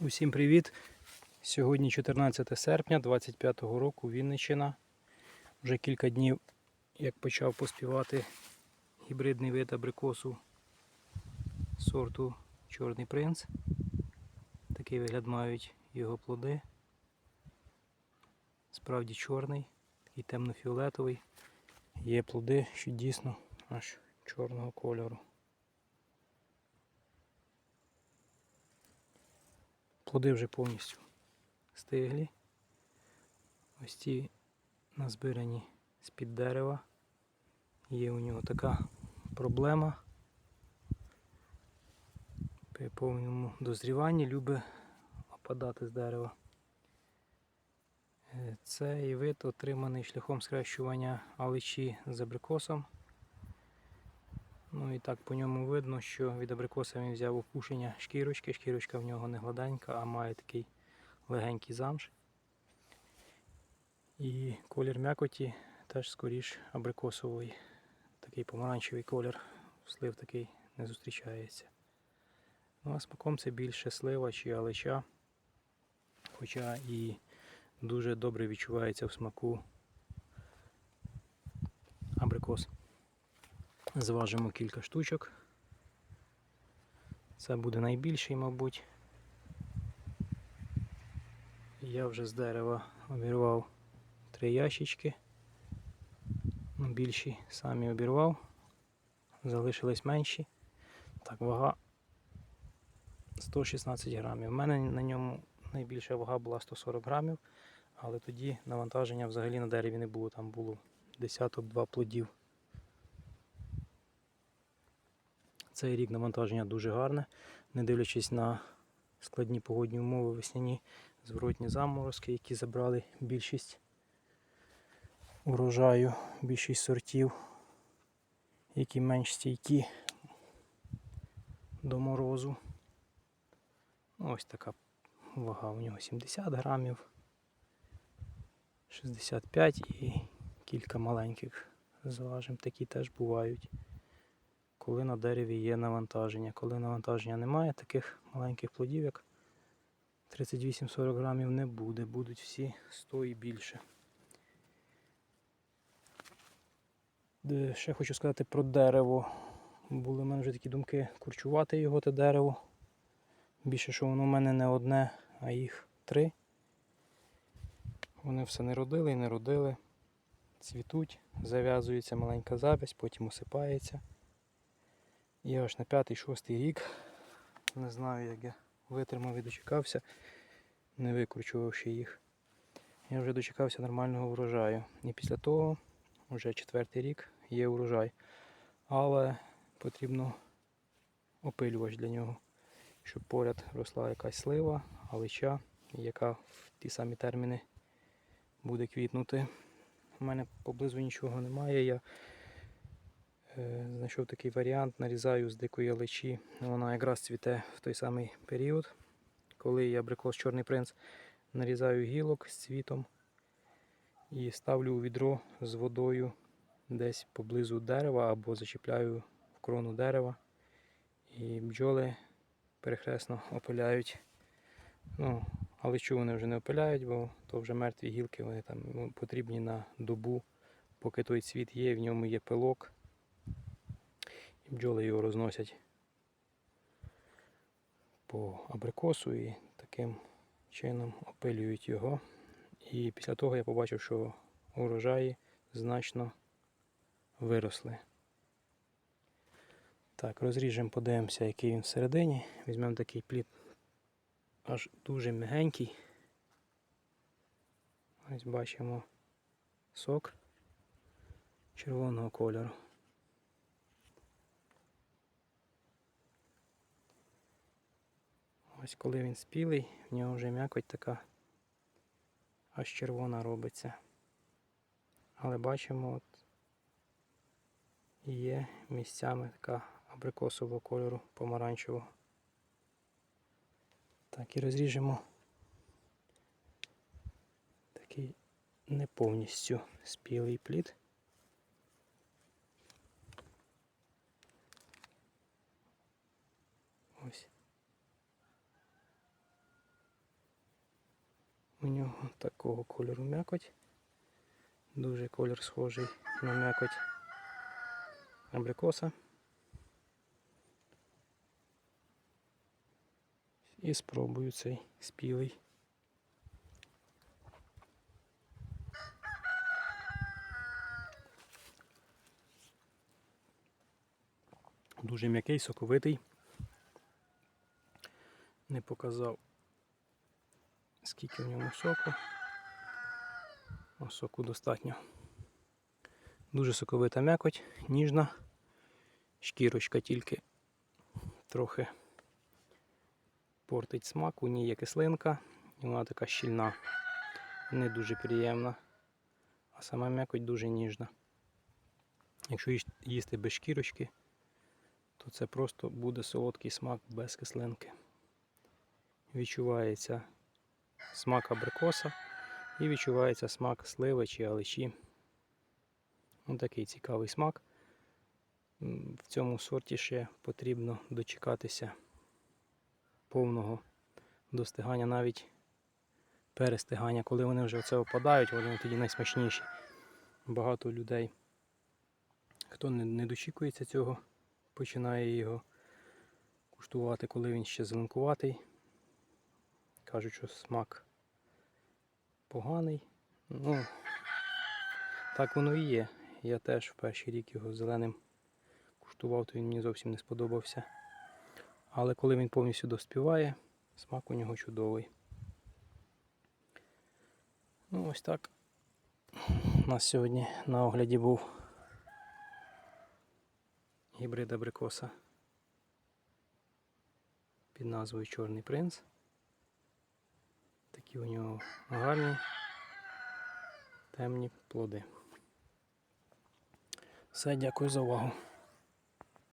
Усім привіт! Сьогодні 14 серпня 25 року Вінниччина. Вже кілька днів як почав поспівати гібридний вид абрикосу сорту Чорний принц. Такий вигляд мають його плоди. Справді чорний, такий темно-фіолетовий. Є плоди, що дійсно аж чорного кольору. Плоди вже повністю стиглі. Ось ті назбирані з-під дерева. Є у нього така проблема. При повному дозріванні любить опадати з дерева. Е, Цей вид отриманий шляхом схрещування аличі з абрикосом. Ну і так по ньому видно, що від абрикоса він взяв опушення шкірочки. Шкірочка в нього не гладенька, а має такий легенький замш. І колір м'якоті теж скоріш абрикосовий. Такий помаранчевий колір. Слив такий не зустрічається. Ну а смаком це більше слива чи алеча. Хоча і дуже добре відчувається в смаку абрикос. Зважимо кілька штучок. Це буде найбільший, мабуть. Я вже з дерева обірвав три ящички. Ну, Більші самі обірвав. Залишились менші. Так, вага 116 грамів. У мене на ньому найбільша вага була 140 грамів, але тоді навантаження взагалі на дереві не було, там було десяток два плодів. Цей рік навантаження дуже гарне, не дивлячись на складні погодні умови весняні, зворотні заморозки, які забрали більшість урожаю, більшість сортів, які менш стійкі до морозу. Ось така вага у нього 70 грамів, 65 і кілька маленьких зважимо, такі теж бувають коли на дереві є навантаження. Коли навантаження немає, таких маленьких плодів, як 38-40 грамів, не буде. Будуть всі 100 і більше. Ще хочу сказати про дерево. Були в мене вже такі думки курчувати його те дерево. Більше, що воно в мене не одне, а їх три. Вони все не родили і не родили. Цвітуть, зав'язується маленька завязь, потім осипається. І аж на п'ятий-шостий рік, не знаю, як я витримав і дочекався, не викручувавши їх. Я вже дочекався нормального врожаю. І після того, вже четвертий рік, є урожай. Але потрібно опилювач для нього, щоб поряд росла якась слива, алича, яка в ті самі терміни буде квітнути. У мене поблизу нічого немає. Я Знайшов такий варіант, нарізаю з дикої личі. Вона якраз цвіте в той самий період, коли я абрикос Чорний принц нарізаю гілок з цвітом і ставлю у відро з водою десь поблизу дерева або зачіпляю в крону дерева. І бджоли перехресно опиляють. Ну, але чого вони вже не опиляють, бо то вже мертві гілки, вони там ну, потрібні на добу, поки той цвіт є, в ньому є пилок. Бджоли його розносять по абрикосу і таким чином опилюють його. І після того я побачив, що урожаї значно виросли. Так, розріжемо, подивимося, який він всередині. Візьмемо такий плід аж дуже м'ягенький. Ось бачимо сок червоного кольору. Ось коли він спілий, в нього вже м'якоть така аж червона робиться. Але бачимо, от є місцями така абрикосового кольору помаранчевого. Так, і розріжемо такий не повністю спілий плід. Ось. У нього такого кольору м'якоть. Дуже колір схожий на м'якоть абрикоса. І спробую цей спілий. Дуже м'який, соковитий. Не показав, скільки в ньому соку. О, соку достатньо. Дуже соковита м'якоть, ніжна. Шкірочка тільки трохи портить смак, у ній є кислинка, і вона така щільна, не дуже приємна, а сама м'якоть дуже ніжна. Якщо їсти без шкірочки, то це просто буде солодкий смак без кислинки. Відчувається смак абрикоса і відчувається смак сливи чи алечі. Ось такий цікавий смак. В цьому сорті ще потрібно дочекатися повного достигання, навіть перестигання. Коли вони вже оце опадають, вони тоді найсмачніші. Багато людей, хто не дочікується цього, починає його куштувати, коли він ще зеленкуватий. Кажуть, що смак поганий. Ну, так воно і є. Я теж в перший рік його зеленим куштував, то він мені зовсім не сподобався. Але коли він повністю доспіває, смак у нього чудовий. Ну ось так. У нас сьогодні на огляді був гібрид абрикоса під назвою Чорний принц. Такі у нього гарні темні плоди. Все, дякую за увагу.